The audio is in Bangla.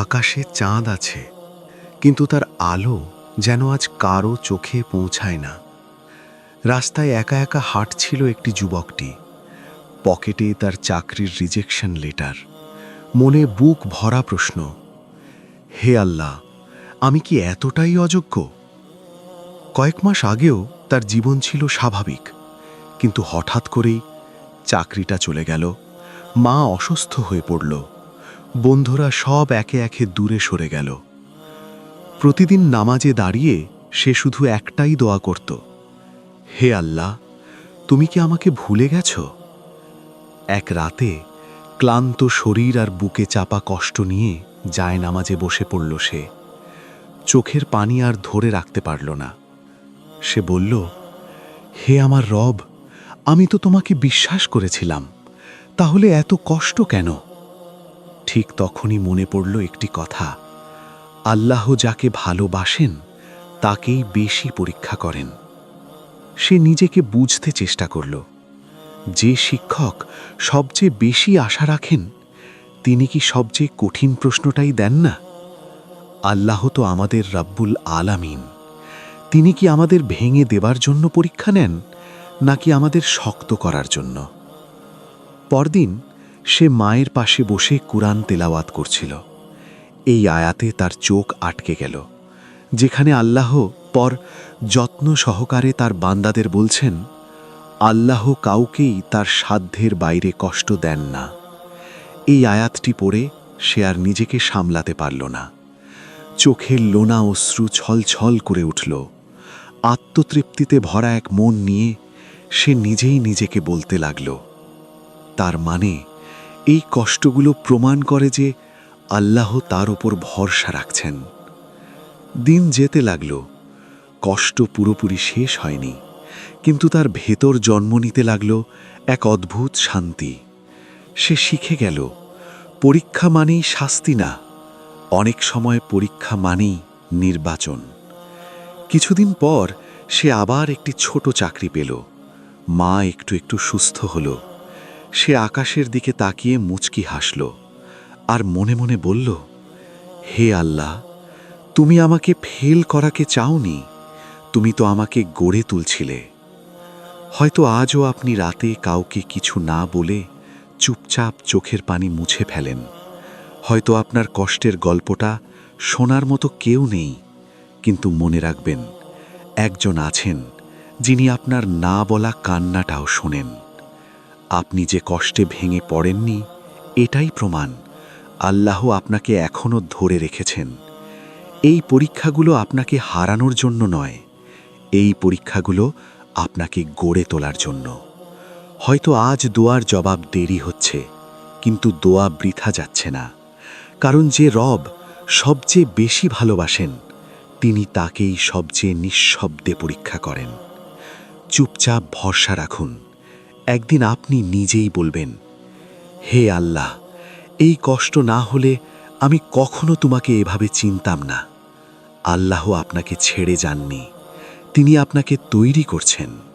আকাশে চাঁদ আছে, কিন্তু তার আলো যেন আজ কারও চোখে পৌঁছায় না। রাস্তায় একা একা হাঁটছিল একটি যুবকটি। পকেটে তার চাকরির রিজেকশন লেটার মনে বুক ভরা প্রশ্ন, হে আল্লাহ, আমি কি এতটাই অযোগ্য? কয়েক মাস আগেও তার জীবন ছিল স্বাভাবিক, কিন্তু হঠাৎ করেই চাকরিটা চলে গেল। মা অসুস্থ হয়ে পড়ল। বন্ধুরা সব একে একে দূরে সরে গেল। প্রতিদিন নামাজে দাঁড়িয়ে সে শুধু একটাই দোয়া করত। হে আল্লাহ, তুমি কি আমাকে ভুলে গেছ? এক রাতে ক্লান্ত শরীর আর বুকে চাপা কষ্ট নিয়ে যায় নামাজে বসে পড়ল সে। চোখের পানি আর ধরে রাখতে পারল না। সে বলল, হে আমার রব, আমি তো তোমাকে বিশ্বাস করেছিলাম। তাহলে এত কষ্ট কেন? ঠিক তখনই মনে পড়ল একটি কথা। আল্লাহ যাকে ভালোবাসেন, তাকেই বেশি পরীক্ষা করেন। সে নিজেকে বুঝতে চেষ্টা করল। যে শিক্ষক সবচেয়ে বেশি আশা রাখেন, তিনি কি সবচেয়ে কঠিন প্রশ্নটাই দেন না? আল্লাহ তো আমাদের রাব্বুল আলামিন। তিনি কি আমাদের ভেঙে দেবার জন্য পরীক্ষা নেন, নাকি আমাদের শক্ত করার জন্য? পরদিন সে মায়ের পাশে বসে কুরআন তেলাওয়াত করছিল। এই আয়াতে তার চোখ আটকে গেল, যেখানে আল্লাহ পর যত্ন সহকারে তার বান্দাদের বলছেন, আল্লাহ কাউকেই তার সাধ্যের বাইরে কষ্ট দেন না। এই আয়াতটি পড়ে সে আর নিজেকে সামলাতে পারল না। চোখের লোনা অশ্রু ছলছল করে উঠল। আত্মতৃপ্তিতে ভরা এক মন নিয়ে সে নিজেই নিজেকে বলতে লাগল, তার মানে এই কষ্টগুলো প্রমাণ করে যে আল্লাহ তার ওপর ভরসা রাখছেন। দিন যেতে লাগল, কষ্ট পুরোপুরি শেষ হয়নি, কিন্তু তার ভেতর জন্ম নিতে লাগল এক অদ্ভুত শান্তি। সে শিখে গেল, পরীক্ষা মানেই শাস্তি না, অনেক সময় পরীক্ষা মানেই নির্বাচন। কিছুদিন পর সে আবার একটি ছোট চাকরি পেল, মা একটু একটু সুস্থ হল। সে আকাশের দিকে তাকিয়ে মুচকি হাসল আর মনে মনে বলল, হে আল্লাহ, তুমি আমাকে ফেল করাকে চাওনি, তুমি তো আমাকে গড়ে তুলছিলে। হয়তো আজও আপনি রাতে কাউকে কিছু না বলে চুপচাপ চোখের পানি মুছে ফেলেন। হয়তো আপনার কষ্টের গল্পটা শোনার মতো কেউ নেই, কিন্তু মনে রাখবেন, একজন আছেন যিনি আপনার না বলা কান্নাটাও শোনেন। আপনি যে কষ্টে ভেঙে পড়েননি, এটাই প্রমাণ। আল্লাহ আপনাকে এখনও ধরে রেখেছেন। এই পরীক্ষাগুলো আপনাকে হারানোর জন্য নয়, এই পরীক্ষাগুলো আপনাকে গড়ে তোলার জন্য। হয়তো আজ দোয়ার জবাব দেরি হচ্ছে, কিন্তু দোয়া বৃথা যাচ্ছে না। কারণ যে রব সবচেয়ে বেশি ভালোবাসেন, তিনি তাকেই সবচেয়ে নিঃশব্দে পরীক্ষা করেন। চুপচাপ ভরসা রাখুন। একদিন আপনি নিজেই বলবেন, হে আল্লাহ, এই কষ্ট না হলে আমি কখনো তোমাকে এভাবে চিনতাম না। আল্লাহ আপনাকে ছেড়ে যাননি। তিনি আপনাকে তৈরি করছেন।